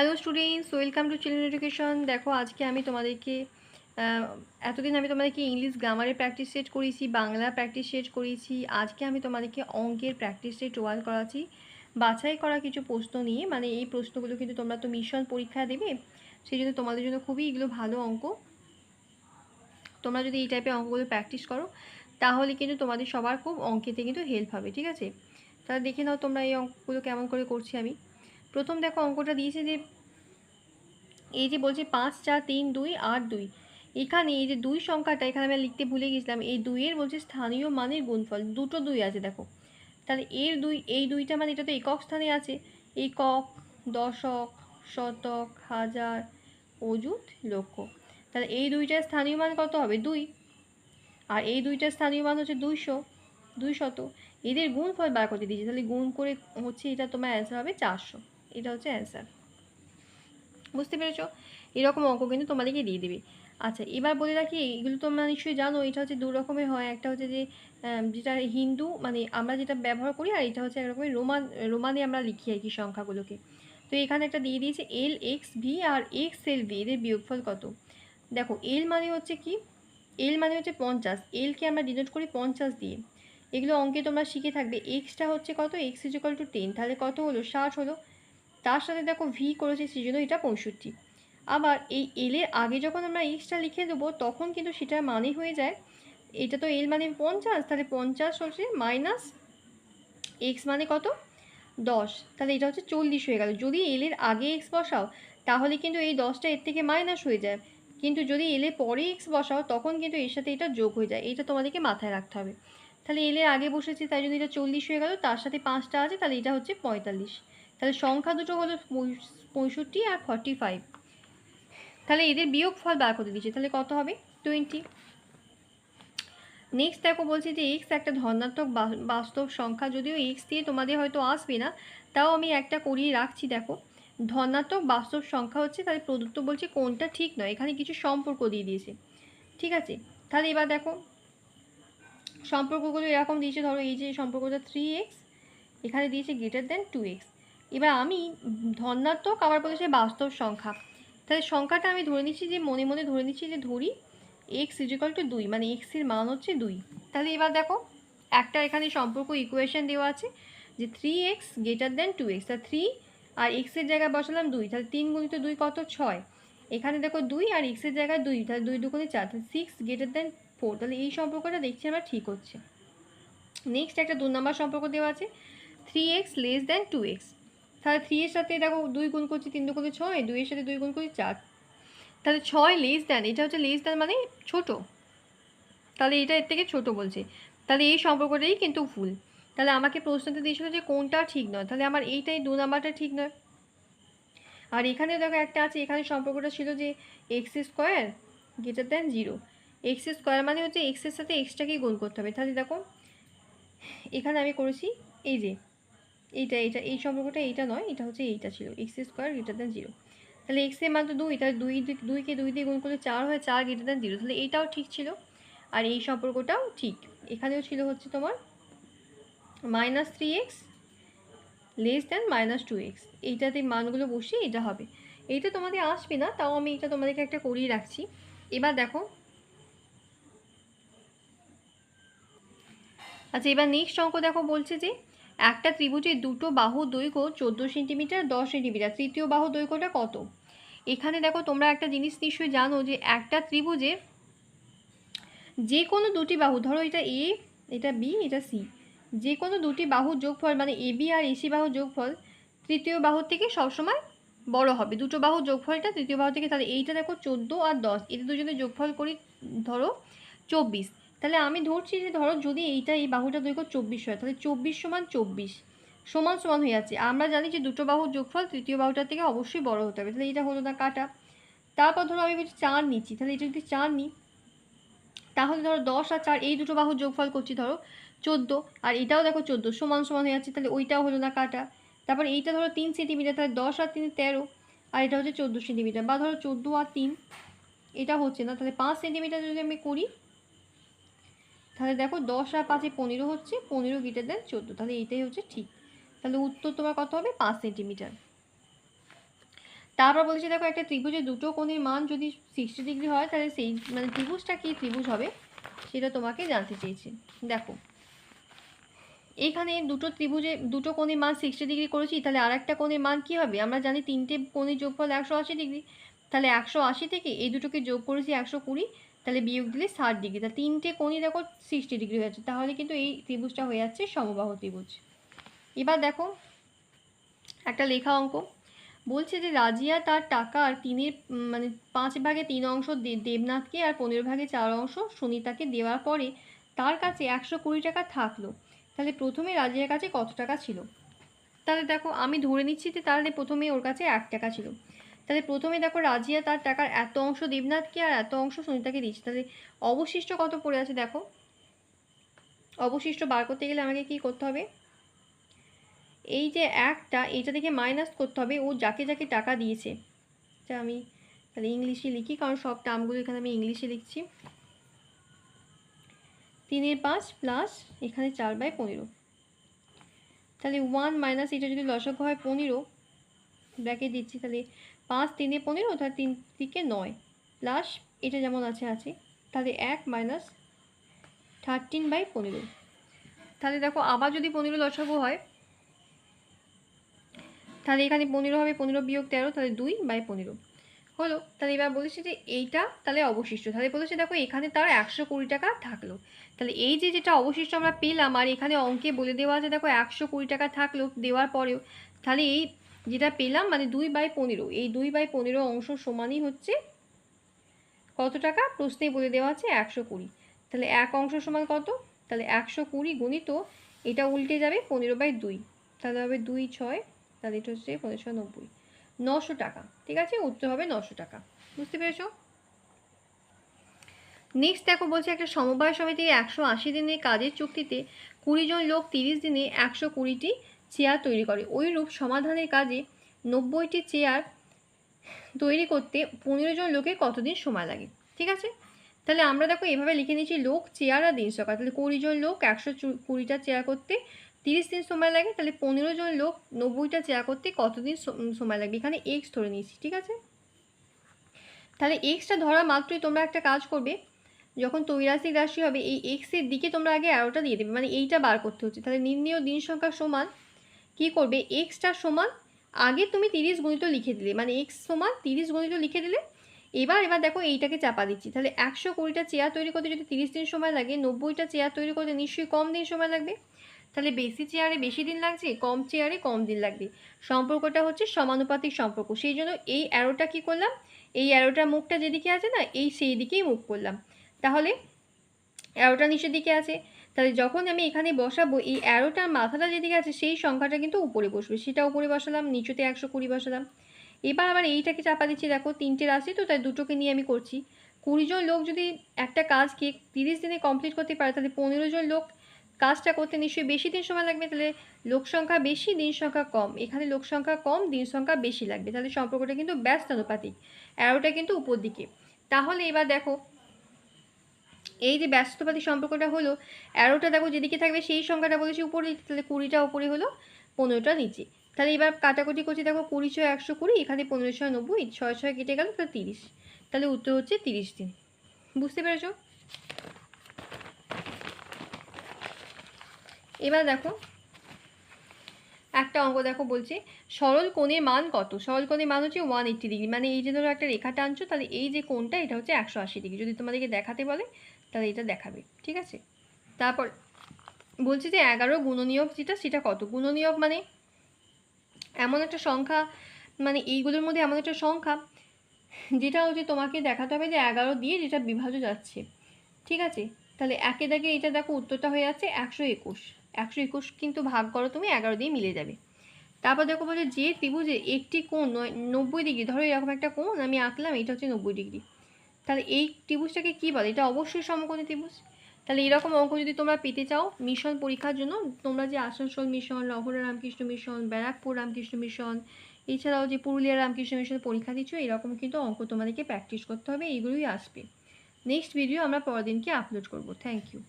Hello students, welcome to children education. দেখো, আজকে আমি তোমাদেরকে এতদিন আমি তোমাদেরকে ইংলিশ গ্রামারের প্র্যাকটিস সেট করিয়েছি বাংলা প্র্যাকটিস সেট করিয়েছি আজকে আমি তোমাদেরকে অঙ্কের প্র্যাকটিস সেট ওয়াল করাচ্ছি। বাছাই করা কিছু প্রশ্ন নিয়ে মানে এই প্রশ্নগুলো কিন্তু তোমরা তো মিশন পরীক্ষা দেবে সেই জন্য তোমাদের জন্য খুবই এগুলো ভালো অঙ্ক। তোমরা যদি এই টাইপের অঙ্কগুলো প্র্যাকটিস করো, তাহলে কিন্তু তোমাদের সবার খুব অঙ্কেতে কিন্তু হেল্প হবে, ঠিক আছে? তাহলে দেখে নাও তোমরা এই অঙ্কগুলো কেমন করে করছি আমি। প্রথম দেখো অঙ্কটা দিয়েছে যে এই যে বলছে পাঁচ, চার, তিন, দুই, আট, দুই। এখানে এই যে দুই সংখ্যাটা, এখানে আমি লিখতে ভুলে গেছিলাম, এই দুইয়ের বলছে স্থানীয় মানের গুণফল, দুটো দুই আছে দেখো। তাহলে এর দুই, এই দুইটা মানে এটা তো একক স্থানে আছে। একক, দশক, শতক, হাজার, অযুত, লক্ষ। তাহলে এই দুইটার স্থানীয় মান কত হবে? দুই। আর এই দুইটার স্থানীয় মান হচ্ছে দুইশো, দুই শত এদের গুণফল বার করতে দিয়েছে। তাহলে গুণ করে হচ্ছে এটা তোমার অ্যান্সার হবে চারশো। এটা হচ্ছে অ্যান্সার বুঝতে পেরেছ? এরকম অঙ্ক কিন্তু তোমাদেরকে দিয়ে দেবে। আচ্ছা এবার বলে রাখি, এগুলো তোমরা নিশ্চয়ই জানো, এটা হচ্ছে দু রকমের হয়। একটা হচ্ছে যে যেটা হিন্দু মানে আমরা যেটা ব্যবহার করি, আর এটা হচ্ছে একরকমের রোমান, রোমানে আমরা লিখি আর কি সংখ্যাগুলোকে। তো এখানে একটা দিয়ে দিয়েছে এল এক্স ভি আর এক্স এল ভি এদের বিয়োগফল কত? দেখো এল মানে হচ্ছে কি? এল মানে হচ্ছে পঞ্চাশ। এলকে আমরা ডিনোট করি পঞ্চাশ দিয়ে। এগুলো অঙ্কে তোমরা শিখে থাকবে। এক্সটা হচ্ছে কত? এক্স ইজিক্যাল টু টেন তাহলে কত হলো? ষাট হলো। তার সাথে দেখো ভি করেছে সেই জন্য এটা পঁয়ষট্টি। আবার এই এলের আগে যখন আমরা এক্সটা লিখে দেবো, তখন কিন্তু সেটার মানে হয়ে যায়। এটা তো এল মানে পঞ্চাশ, তাহলে পঞ্চাশ হচ্ছে মাইনাস এক্স মানে কত? দশ। তাহলে এটা হচ্ছে চল্লিশ হয়ে গেল। যদি এলের আগে এক্স বসাও, তাহলে কিন্তু এই দশটা এর থেকে মাইনাস হয়ে যায়। কিন্তু যদি এলে পরে এক্স বসাও, তখন কিন্তু এর সাথে এটা যোগ হয়ে যায়। এটা তোমাদেরকে মাথায় রাখতে হবে। তাহলে এলের আগে বসেছি, তাই জন্য এটা চল্লিশ হয়ে গেল। তার সাথে পাঁচটা আছে, তাহলে এটা হচ্ছে পঁয়তাল্লিশ। তাহলে সংখ্যা দুটো হলো পঁয়ষট্টি আর ফর্টি ফাইভ তাহলে এদের বিয়োগ ফল বার করে দিচ্ছে তাহলে কত হবে? টোয়েন্টি নেক্সট দেখো বলছি যে এক্স একটা ধনাত্মক বাস্তব সংখ্যা, যদিও এক্স দিয়ে তোমাদের হয়তো আসবে না, তাও আমি একটা করিয়ে রাখছি দেখো। ধনাত্মক বাস্তব সংখ্যা হচ্ছে, তাহলে প্রদত্ত বলছে কোনটা ঠিক নয়, এখানে কিছু সম্পর্ক দিয়ে দিয়েছে। ঠিক আছে? তাহলে এবার দেখো, সম্পর্কগুলো এরকম দিয়েছে, ধরো এই যে সম্পর্কটা থ্রি এক্স এখানে দিয়েছে গ্রেটার দেন টু এক্স এবার আমি ধনাত্মক, আবার বলেছে বাস্তব সংখ্যা। তাহলে সংখ্যাটা আমি ধরে নিচ্ছি যে, মনে মনে ধরে নিচ্ছি যে, ধরি এক্স ইজিক্যাল টু দুই মানে এক্সের মান হচ্ছে দুই। তাহলে এবার দেখো, একটা এখানে সম্পর্ক ইকুয়েশন দেওয়া আছে যে three x greater than two x তা থ্রি আর এক্সের জায়গায় বসালাম দুই, তাহলে তিন গুণিত দুই কত? ছয়। এখানে দেখো দুই আর এক্সের জায়গায় দুই, তাহলে দুই দুগুণে চার, তাহলে সিক্স গ্রেটার দেন ফোর তাহলে এই সম্পর্কটা দেখছি আমরা ঠিক হচ্ছে। নেক্সট একটা দু নম্বর সম্পর্ক দেওয়া আছে three x less than two x তাহলে থ্রি এর সাথে দেখো দুই গুণ করছি, তিন দুগুণে ছয়, দুইয়ের সাথে দুই গুণ করছি চার। তাহলে ছয় লেস দেন এটা হচ্ছে লেস দেন মানে ছোট। তাহলে এটা এর থেকে ছোট বলছে। তাহলে এই সম্পর্কটাই কিন্তু ভুল। তাহলে আমাকে প্রশ্নতে দিয়েছিল যে কোনটা ঠিক নয়। তাহলে আমার এইটাই দু নাম্বারটা ঠিক নয়। আর এখানে দেখো একটা আছে, এখানে সম্পর্কটা ছিল যে x square greater than zero x square মানে হচ্ছে এক্সের সাথে এক্সটাকেই গুণ করতে হবে। তাহলে দেখো, এখানে আমি করেছি এই যে এইটা এইটা, এই সম্পর্কটা এইটা নয়, এটা হচ্ছে এইটা ছিল x square greater than zero তাহলে এক্সের তো দুই, তাহলে দুই দুইকে দুই দিয়ে গুণ করলে চার হয়, চার গ্রেটার দেন জিরো তাহলে এইটাও ঠিক ছিল। আর এই সম্পর্কটাও ঠিক। এখানেও ছিল হচ্ছে তোমার minus three x less than minus two x এইটাতে মানগুলো বসিয়ে এটা হবে। এইটা তোমাদের আসবে না, তাও আমি এটা তোমাদেরকে একটা করিয়ে রাখছি। এবার দেখো। আচ্ছা এবার নেক্সট অঙ্ক দেখো বলছে যে একটা ত্রিভুজের দুটো বাহু দৈর্ঘ্য চোদ্দ সেন্টিমিটার, দশ সেন্টিমিটার। তৃতীয় বাহু দৈর্ঘ্যটা কত? এখানে দেখো, তোমরা একটা জিনিস নিশ্চয়ই জানো যে একটা ত্রিভুজের যে কোনো দুটি বাহু, ধরো এটা এ এটা বি এটা সি যে কোনো দুটি বাহুর যোগফল মানে এ বি আর এসি বাহুর যোগফল তৃতীয় বাহুর থেকে সবসময় বড় হবে। দুটো বাহুর যোগফলটা তৃতীয় বাহু থেকে, তাহলে এইটা দেখো চোদ্দ আর দশ। এদের দুজনের যোগফল করি ধরো চব্বিশ। তাহলে আমি ধরছি যে ধরো যদি এইটা এই বাহুটা দৈর্ঘ্য চব্বিশ হয়, তাহলে চব্বিশ সমান চব্বিশ সমান সমান হয়ে যাচ্ছে। আমরা জানি যে দুটো বাহুর যোগফল তৃতীয় বাহুটার থেকে অবশ্যই বড় হতে হবে। তাহলে এটা হলো না কাটা। তারপর ধরো আমি বলছি চার নিচ্ছি, তাহলে এটা যদি চার নিই, তাহলে ধরো দশ আর চার, এই দুটো বাহুর যোগফল করছি ধরো চোদ্দ, আর এটাও দেখো চোদ্দ সমান সমান হয়ে যাচ্ছে, তাহলে ওইটাও হলো না কাটা। তারপর এইটা ধরো তিন সেন্টিমিটার, তাহলে দশ আর তিন তেরো, আর এটা হচ্ছে চোদ্দ সেন্টিমিটার, বা ধরো চোদ্দ আর তিন, এটা হচ্ছে না, তাহলে পাঁচ সেন্টিমিটার যদি আমি করি তাহলে দেখো দশ আর পাঁচে পনেরো হচ্ছে, পনেরো গ্রেটার দেন চোদ্দ। তাহলে এইটাই হচ্ছে ঠিক। তাহলে উত্তর তোমার কত হবে? পাঁচ সেন্টিমিটার তারপর বলছি দেখো একটা ত্রিভুজের দুটো কোণের মান যদি সিক্সটি ডিগ্রি হয়, তাহলে সেই মানে ত্রিভুজটা কী ত্রিভুজ হবে? সেটা তোমাকে জানতে চেয়েছি। দেখো, এখানে দুটো ত্রিভুজে দুটো কোণের মান সিক্সটি ডিগ্রি করেছি, তাহলে আর একটা কোণের মান কী হবে? আমরা জানি তিনটে কোণের যোগফল একশো আশি ডিগ্রি তাহলে একশো আশি থেকে এই দুটোকে যোগ করেছি একশো কুড়ি তাহলে বিয়োগ দিলে ষাট ডিগ্রি। তাহলে তিনটে কোণই দেখো সিক্সটি ডিগ্রি হয়ে যাচ্ছে। তাহলে কিন্তু এই ত্রিভুজটা হয়ে যাচ্ছে সমবাহু ত্রিভুজ। এবার দেখো একটা লেখা অঙ্ক। বলছে যে রাজিয়া তার টাকার তিনের মানে পাঁচ ভাগে তিন অংশ দেবনাথকে আর পনেরো ভাগে চার অংশ সুনিতাকে দেওয়ার পরে তার কাছে একশো কুড়ি টাকা থাকল। তাহলে প্রথমে রাজিয়ার কাছে কত টাকা ছিল? তাহলে দেখো আমি ধরে নিচ্ছি যে তাহলে প্রথমে ওর কাছে এক টাকা ছিল। তাহলে প্রথমে দেখো রাজিয়া তার টাকার এত অংশ দেবনাথকে আর এত অংশ সুনিতাকে দিচ্ছে তাহলে অবশিষ্ট কত পড়ে আছে দেখো? অবশিষ্ট বার করতে গেলে আমাকে কি করতে হবে? এই যে একটা এটা থেকে মাইনাস করতে হবে। ও যাকে যাকে টাকা দিয়েছে। এটা আমি তাহলে ইংলিশে লিখি, কারণ সব টার্মগুলো এখানে আমি ইংলিশে লিখছি। তিনের পাঁচ প্লাস এখানে চার বাই পনেরো। তাহলে ওয়ান মাইনাস এটা যদি লসক হয় পনেরো ব্র্যাকেট দিচ্ছি, তাহলে পাঁচ তিনে পনেরো তাহলে তিন দিকে নয়। প্লাস এটা যেমন আছে আছে। তাহলে এক মাইনাস থার্টিন বাই পনেরো। তাহলে দেখো, আবার যদি পনেরো লসাগু হয়, তাহলে এখানে পনেরো হবে, পনেরো বিয়োগ তেরো, তাহলে দুই বাই পনেরো। হলো, তাহলে এবার বলেছে যে এইটা তাহলে অবশিষ্ট। তাহলে বলেছে দেখো, এখানে তার একশো কুড়ি টাকা থাকল। তাহলে এই যে যেটা অবশিষ্ট আমরা পেলাম, আর এখানে অঙ্কে বলে দেওয়া আছে, দেখো, একশো কুড়ি টাকা থাকল দেওয়ার পরেও, তাহলে এই যেটা পেলাম মানে দুই বাই পনেরো। এই দুই বাই পনেরো অংশ সমানই হচ্ছে কত টাকা? প্রশ্নেই বলে দেওয়া আছে একশো কুড়ি। তাহলে এক অংশ সমান কত? তাহলে একশো কুড়ি গুণিত এটা উল্টে যাবে পনেরো বাই দুই। তাহলে হবে দুই ছয়, তাহলে এটা হচ্ছে পনেরোশো নব্বই। নশো টাকা, ঠিক আছে? উত্তর হবে নশো টাকা। বুঝতে পেরেছ? নেক্সট দেখো বলছে একটা সমবায় সমিতির একশো আশি দিনের কাজের চুক্তিতে কুড়ি জন লোক তিরিশ দিনে একশো কুড়িটি চেয়ার তৈরি করে। ওই রূপ সমাধানের কাজে নব্বইটি চেয়ার তৈরি করতে পনেরো জন লোকের কতদিন সময় লাগে? ঠিক আছে? তাহলে আমরা দেখো এভাবে লিখে নিয়েছি, লোক, চেয়ার আর দিন সকাল। তাহলে কুড়ি জন লোক একশো কুড়িটা চেয়ার করতে তিরিশ দিন সময় লাগে। তাহলে পনেরো জন লোক নব্বইটা চেয়ার করতে কতদিন সময় লাগবে এখানে এক্স ধরে নিয়েছি, ঠিক আছে? তাহলে এক্সটা ধরা মাত্রই তোমরা একটা কাজ করবে। যখন তৈরাসিক রাশি হবে, এই এক্সের দিকে তোমরা আগে অ্যারোটা দিয়ে দেবে। মানে এইটা বার করতে হচ্ছে। তাহলে নির্ণয় দিন সংখ্যা সমান কি করবে? এক্সটা সমান, আগে তুমি তিরিশ গণিত লিখে দিলে মানে এক্স সমান তিরিশ গণিত লিখে দিলে, এবার এবার দেখো এইটাকে চাপা দিচ্ছি। তাহলে একশো কুড়িটা চেয়ার তৈরি করতে যদি তিরিশ দিন সময় লাগে, নব্বইটা চেয়ার তৈরি করতে নিশ্চয়ই কম দিন সময় লাগবে। তাহলে বেশি চেয়ারে বেশি দিন লাগছে, কম চেয়ারে কম দিন লাগবে। সম্পর্কটা হচ্ছে সমানুপাতিক সম্পর্ক। সেই জন্য এই অ্যারোটা কি করলাম? এই অ্যারোটার মুখটা যেদিকে আছে না, এই সেই দিকেই মুখ করলাম। তাহলে অ্যারোটা নিচের দিকে আছে। তাহলে যখন আমি এখানে বসাবো, এই অ্যারোটার মাথাটা যেদিকে আছে, সেই সংখ্যাটা কিন্তু উপরে বসবে। সেটা উপরে বসালাম, নিচুতে একশো কুড়ি বসালাম। এবার আবার এইটাকে চাপা দিচ্ছি। দেখো, তিনটে রাশি তো, তাই দুটোকে নিয়ে আমি করছি। কুড়ি জন লোক যদি একটা কাজকে তিরিশ দিনে কমপ্লিট করতে পারে, তাহলে পনেরো জন লোক কাজটা করতে নিশ্চয়ই বেশি দিন সময় লাগবে। তাহলে লোক সংখ্যা বেশি, দিন সংখ্যা কম। এখানে লোক সংখ্যা কম, দিন সংখ্যা বেশি লাগবে। তাহলে সম্পর্কটা কিন্তু ব্যস্ত অনুপাতিক অ্যারোটা কিন্তু উপর দিকে। তাহলে এবার দেখো এই যে ব্যস্তপাতি সম্পর্কটা হলো অ্যারোটা দেখো যেদিকে থাকবে সেই সংখ্যাটা বলেছি উপরে, তাহলে কুড়িটা উপরে হলো পনেরোটা নিচে। তাহলে এবার কাটাকুটি করছি দেখো কুড়ি ছয় একশো কুড়ি, এখানে পনেরো ছয় নব্বই, ছয় ছয় কেটে গেল, তাহলে তিরিশ। তাহলে উত্তর হচ্ছে তিরিশ দিন। বুঝতে পেরেছ? এবার দেখো, একটা অঙ্ক দেখো বলছে, সরল কোণের মান কত? সরল কোণের মান হচ্ছে ওয়ান এইট্টি ডিগ্রি মানে এই যে ধরো একটা রেখা টানছো, তাহলে এই যে কোণটা, এটা হচ্ছে একশো আশি ডিগ্রি যদি তোমাদেরকে দেখাতে বলে তাহলে এটা দেখাবে, ঠিক আছে? তারপর বলছি যে এগারো গুণনীয়ক যেটা, সেটা কত? গুণনীয়ক মানে এমন একটা সংখ্যা মানে এইগুলোর মধ্যে এমন একটা সংখ্যা যেটা হচ্ছে তোমাকে দেখাতে হবে যে এগারো দিয়ে যেটা বিভাজ্য যাচ্ছে, ঠিক আছে? তাহলে একে দাগে এটা দেখো উত্তরটা হয়ে যাচ্ছে একশো একুশ। একশো একুশ কিন্তু ভাগ করো তুমি, এগারো দিয়ে মিলে যাবে। তারপর দেখো বলছে যে ত্রিভুজে একটি কোণ নব্বই ডিগ্রি, ধরো এরকম একটা কোণ আমি আঁকলাম, এটা হচ্ছে নব্বই ডিগ্রি। তাহলে এই ত্রিভুজটাকে কী বলে? এটা অবশ্যই সমকোণী ত্রিভুজ। তাহলে এরকম অঙ্ক যদি তোমরা পেতে চাও, মিশন পরীক্ষার জন্য তোমরা যে Asansol Mission, Lahara Ramakrishna Mission, Barrackpore Ramakrishna Mission, এছাড়াও যে পুরুলিয়া রামকৃষ্ণ মিশন পরীক্ষা দিচ্ছ, এরকম কিন্তু অঙ্ক তোমাদেরকে প্র্যাকটিস করতে হবে, এইগুলোই আসবে। নেক্সট ভিডিও আমরা পরের দিনকে আপলোড করব। Thank you